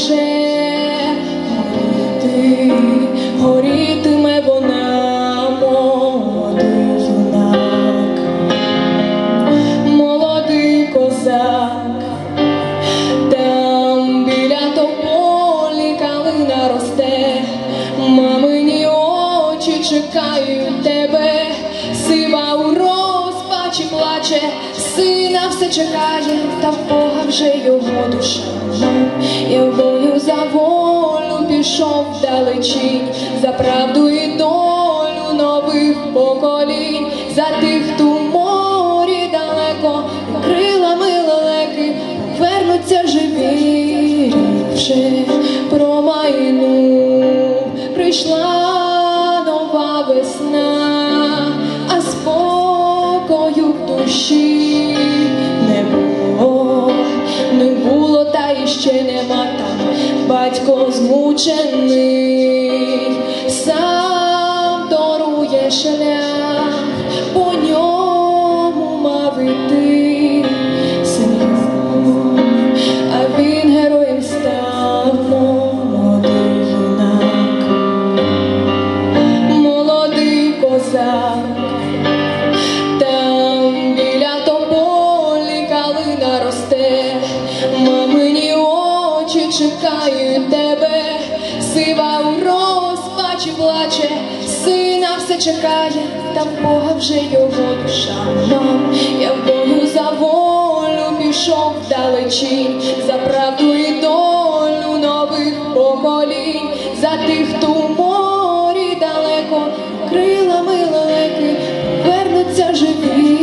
почне горіти, горітиме вона, молодий юнак, молодий козак, там біля тополі калина росте, мамині очі чекають тебе, сива у розпачі плаче, сина все чекає, та в Бога вже його душа. Боже, я в бою за волю пішов далечі, за правду і долю нових поколінь, за тих, хто в морі далеко, крилами лелеки вернуться живі, про майну прийшла. 见你。мила, мила, вернуться живі.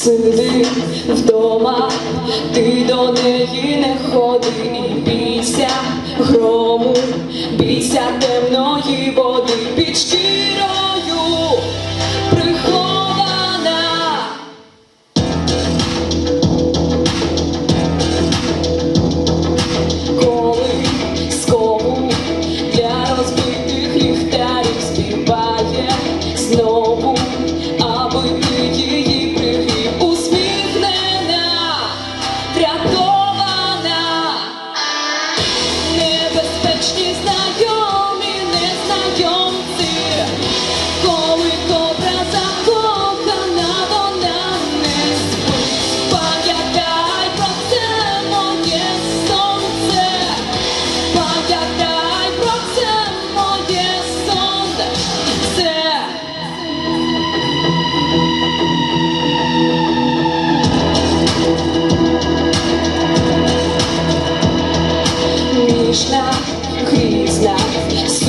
Сиди вдома, ти до неї не ходи, бійся грому, бійся темної води під шкірою.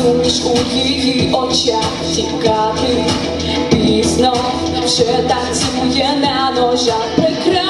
чуєш у її очах тікати, пізно вже танцює на ножах прикрив.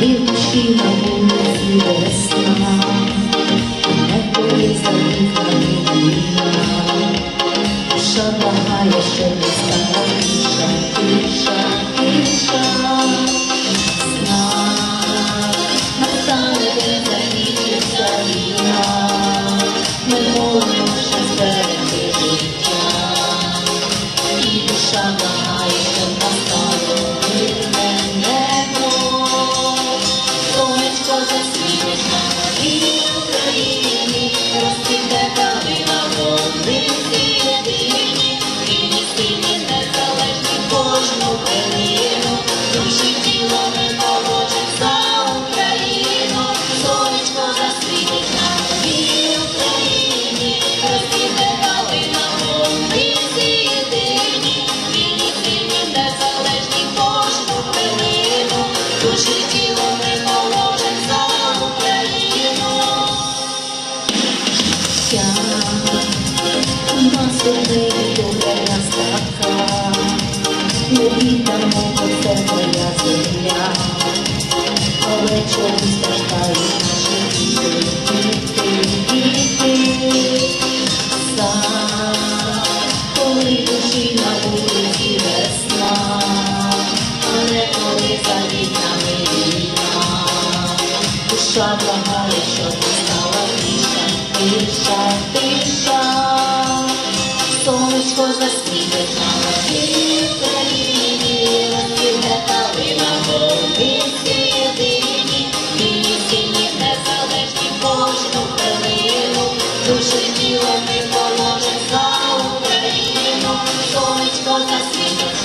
Вівчина вулиці весна, не колись за них на Душа благає, що volta assim.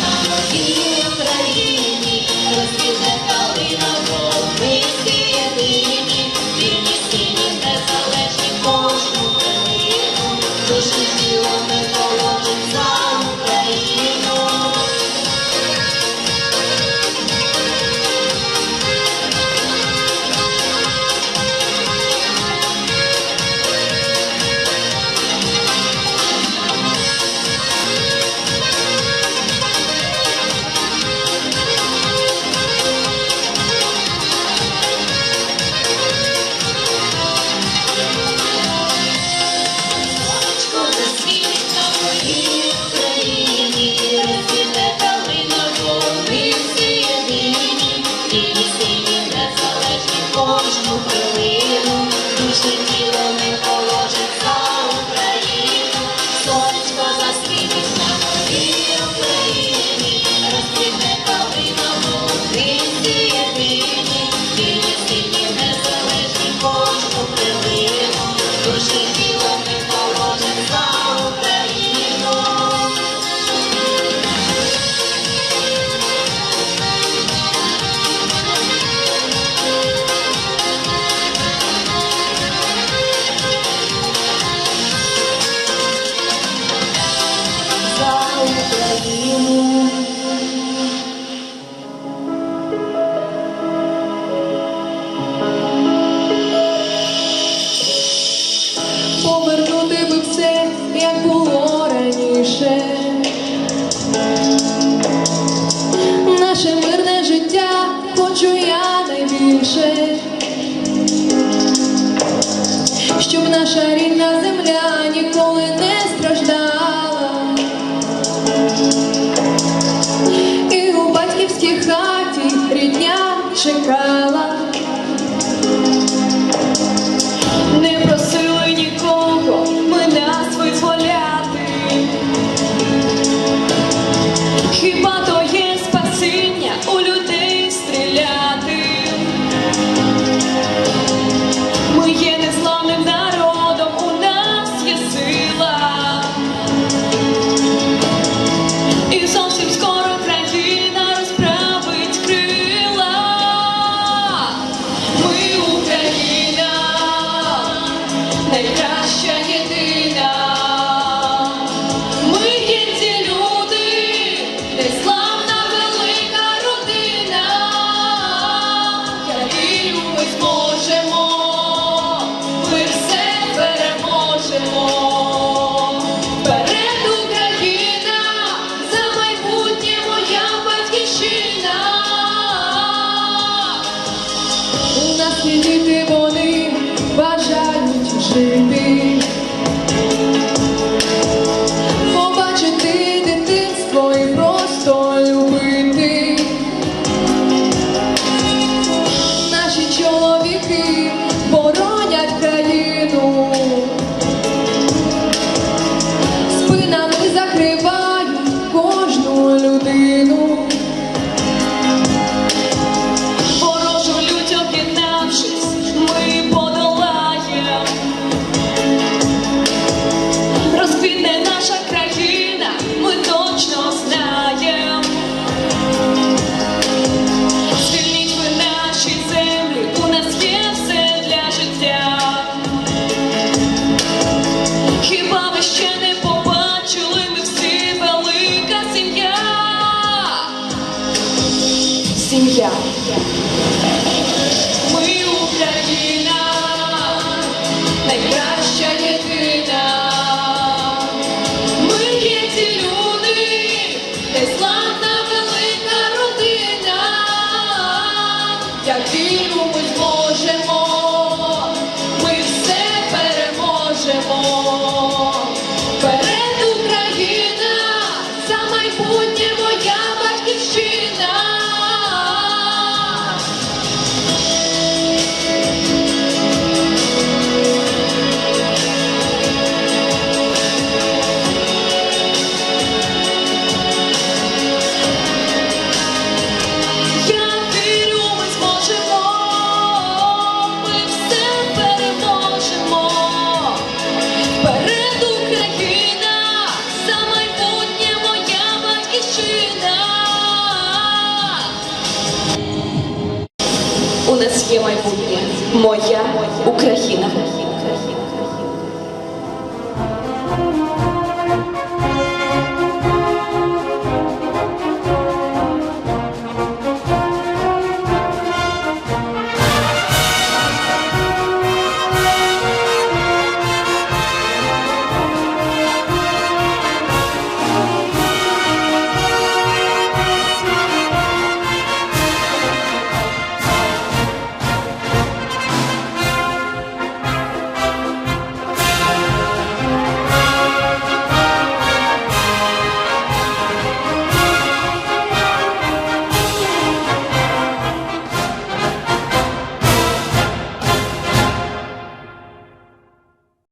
Chicago.